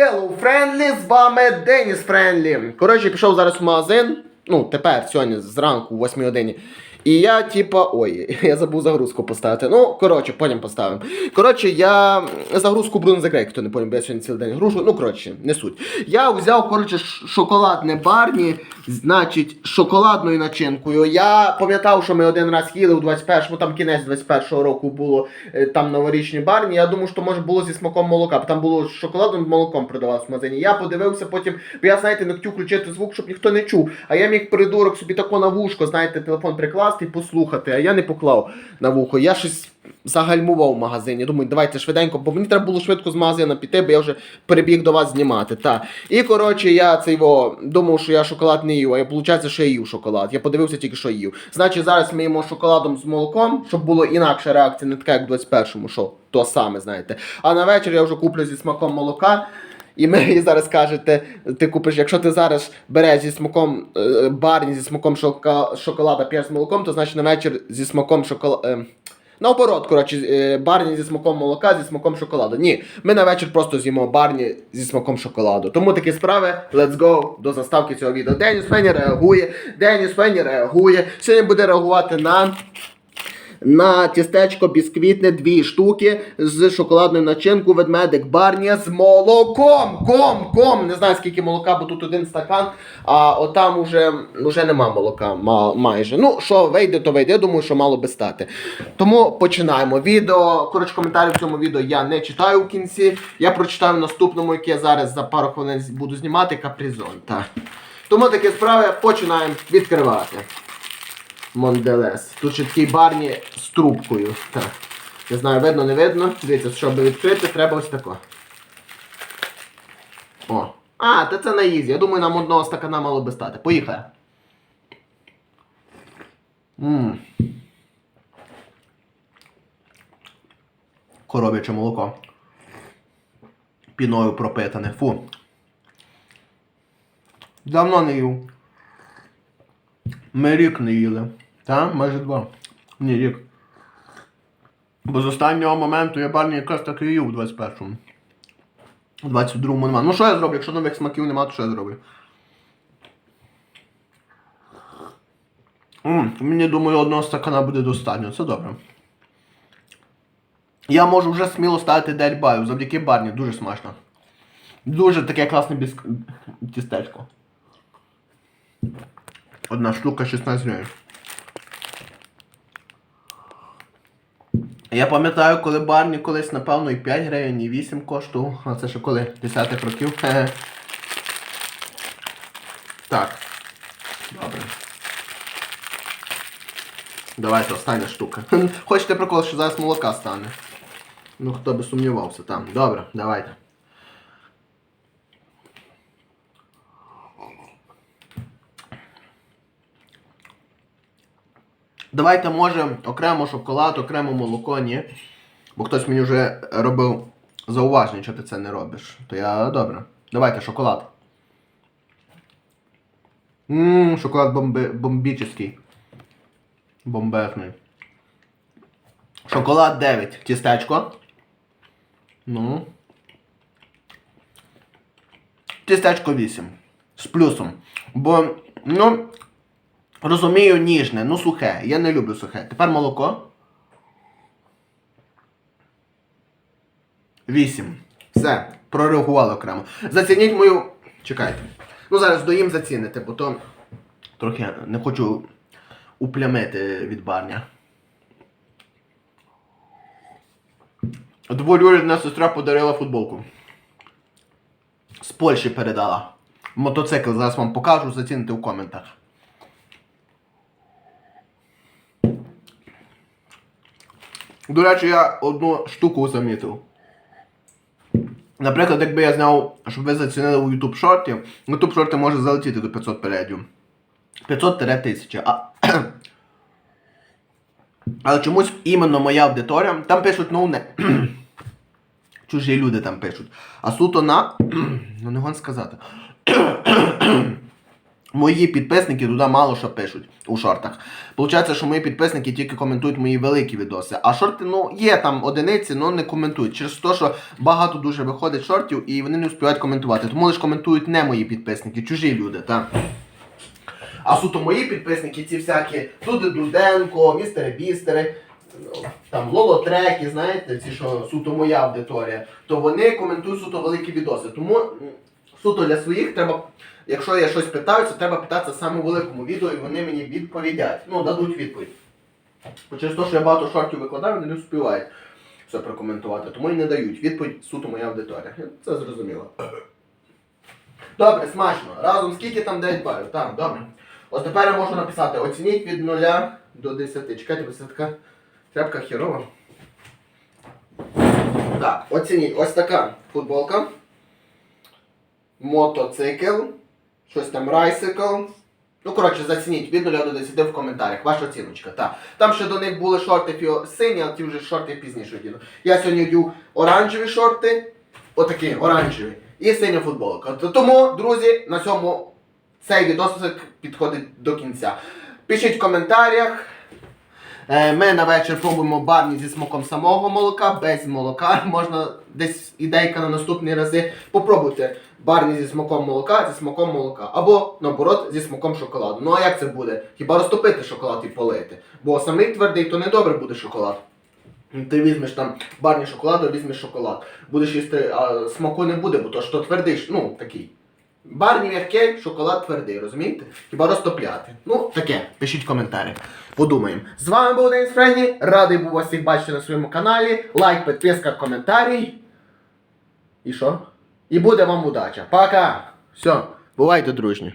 Hello, Friendly, з вами Деніс Френлі. Коротше, пішов зараз в магазин. Ну, тепер, сьогодні, зранку, о 8 годині. І я, типа, ой, я забув загрузку поставити. Ну, коротше, потім поставимо. Коротше, я загрузку Бруно закрей, хто не поняв, бо я сьогодні цілий день грушу. Ну, коротше, не суть. Я взяв, коротше, шоколадне барні, значить, шоколадною начинкою. Я пам'ятав, що ми один раз їли у 21-му, там кінець 21-го року було е, там новорічні барні. Я думав, що може було зі смаком молока, бо там було з шоколадним молоком продавалось в магазині. Я подивився потім, бо я, знаєте, не хотів включити звук, щоб ніхто не чув. А я міг придурок собі тако на вушко, знаєте, телефон прикласти і послухати, а я не поклав на вухо. Я щось загальмував в магазині. Думаю, давайте швиденько, бо мені треба було швидко з магазину піти, бо я вже перебіг до вас знімати. Та. І коротше, я цей во, думав, що я шоколад не їв, а виходить, що я їв шоколад. Я подивився тільки, що їв. Значить, зараз ми їмо шоколадом з молоком, щоб було інакша реакція, не така, як в 21-му, що то саме, знаєте. А на вечір я вже куплю зі смаком молока. І мені зараз кажете, ти купиш, якщо ти зараз береш зі смаком е, барні зі смаком шоколада п'єш з молоком, то значить на вечір зі смаком шоколада. Е, наоборот, коротше, е, барні зі смаком молока, зі смаком шоколаду. Ні, ми на вечір просто з'їмо барні зі смаком шоколаду. Тому такі справи, let's go до заставки цього відео. Деніс Фені реагує, Деніс Фені реагує. Сьогодні буде реагувати на. На тістечко бісквітне дві штуки з шоколадною начинкою ведмедик Барні з молоком. Ком, ком. Не знаю скільки молока, бо тут один стакан, а отам уже, уже нема молока ма- майже. Ну, що вийде, то вийде. Я думаю, що мало би стати. Тому починаємо. Відео, коротше, коментарі в цьому відео я не читаю в кінці. Я прочитаю в наступному, яке зараз за пару хвилин буду знімати, капризон. Так. Тому такі справи починаємо відкривати. Монделес. Тут ще такий барні з трубкою. Так. Не знаю, видно, не видно. Дивіться, щоб відкрити, треба ось тако. О. А, та це на ізі. Я думаю, нам одного стакана мало би стати. Поїхали. Ммм. Коров'яче молоко. Піною пропитане. Фу. Давно не їв. Ми рік не їли. Та? Майже два. Ні, рік. Бо з останнього моменту я барні якраз так і їв у 21-му. У 22-му нема. Ну що я зроблю? Якщо нових смаків нема, то що я зроблю? М, мені думаю, одного стакана буде достатньо. Це добре. Я можу вже сміло ставити дельбаю завдяки барні. Дуже смачно. Дуже таке класне біск... тістечко. Одна штука 16 гривень. Я пам'ятаю, коли барні колись, напевно, і 5 гривень, і 8 коштував. А це ще коли 10 років. Так. Добре. Давайте остання штука. Хочете прикол, що зараз молока стане? Ну хто би сумнівався там. Добре, давайте. Давайте може окремо шоколад, окремо молоко, ні. Бо хтось мені вже робив зауваження, що ти це не робиш. То я добре. Давайте шоколад. Ммм, шоколад бомби... бомбічний. Бомбезний. Шоколад 9. Тістечко. Ну. Тістечко 8. З плюсом. Бо, ну, розумію, ніжне, ну сухе. Я не люблю сухе. Тепер молоко. 8. Все, прореагували окремо. Зацініть мою. Чекайте. Ну зараз доїм заціните, бо то трохи не хочу уплямити від барня. Двоюрідна сестра подарила футболку. З Польщі передала. Мотоцикл зараз вам покажу, заціните в коментах. До речі, я одну штуку замітив. Наприклад, якби я зняв, щоб ви зацінили у YouTube шорті, YouTube шорти може залетіти до 500 переглядів. 500-1000. А... Але чомусь іменно моя аудиторія, там пишуть, ну не. Чужі люди там пишуть. А суто на. ну не гон сказати. Мої підписники туди мало що пишуть у шортах. Получається, що мої підписники тільки коментують мої великі відоси. А шорти, ну, є там одиниці, але не коментують. Через те, що багато дуже виходить шортів і вони не успівають коментувати. Тому лише коментують не мої підписники, чужі люди, так. А суто мої підписники, ці всякі Туди Дуденко, містери Бістери, ну, там лолотреки, знаєте, ці, що суто моя аудиторія, то вони коментують суто великі відоси. Тому суто для своїх треба, якщо я щось питаю, це треба питатися саме у великому відео, і вони мені відповідять. Ну, дадуть відповідь. Бо Через те, що я багато шортів викладаю, вони не успівають все прокоментувати, тому і не дають. Відповідь суто моя аудиторія. Це зрозуміло. Добре, смачно. Разом скільки там 9 балів? Так, добре. Ось тепер я можу написати: оцініть від 0 до 10. Чекайте, бо це така тряпка херова. Так, оцініть. Ось така футболка. Мотоцикл. Щось там райсикл. Ну, коротше, зацініть від 0 до 10 в коментарях. Ваша оціночка. Так. Там ще до них були шорти фіо сині, а ті вже шорти пізніше одіну. Я сьогодні одів оранжеві шорти. Отакі, оранжеві. І синя футболка. Тому, друзі, на цьому цей відосик підходить до кінця. Пишіть в коментарях. Е, Ми на вечір пробуємо барні зі смаком самого молока, без молока. Можна десь ідейка на наступні рази. Попробуйте барні зі смаком молока, зі смаком молока. Або наоборот зі смаком шоколаду. Ну а як це буде? Хіба розтопити шоколад і полити? Бо самий твердий, то не добре буде шоколад. Ти візьмеш там барні шоколаду, візьмеш шоколад. Будеш їсти, а смаку не буде, бо то що твердий, ну такий. Барні м'який, шоколад твердий, розумієте? Хіба розтопляти? Ну, таке, пишіть коментарі. Подумаємо. З вами був Денис Френді, Радий був вас всіх бачити на своєму каналі. Лайк, підписка, коментарій. І що? І буде вам удача. Пока! Все, бувайте дружні.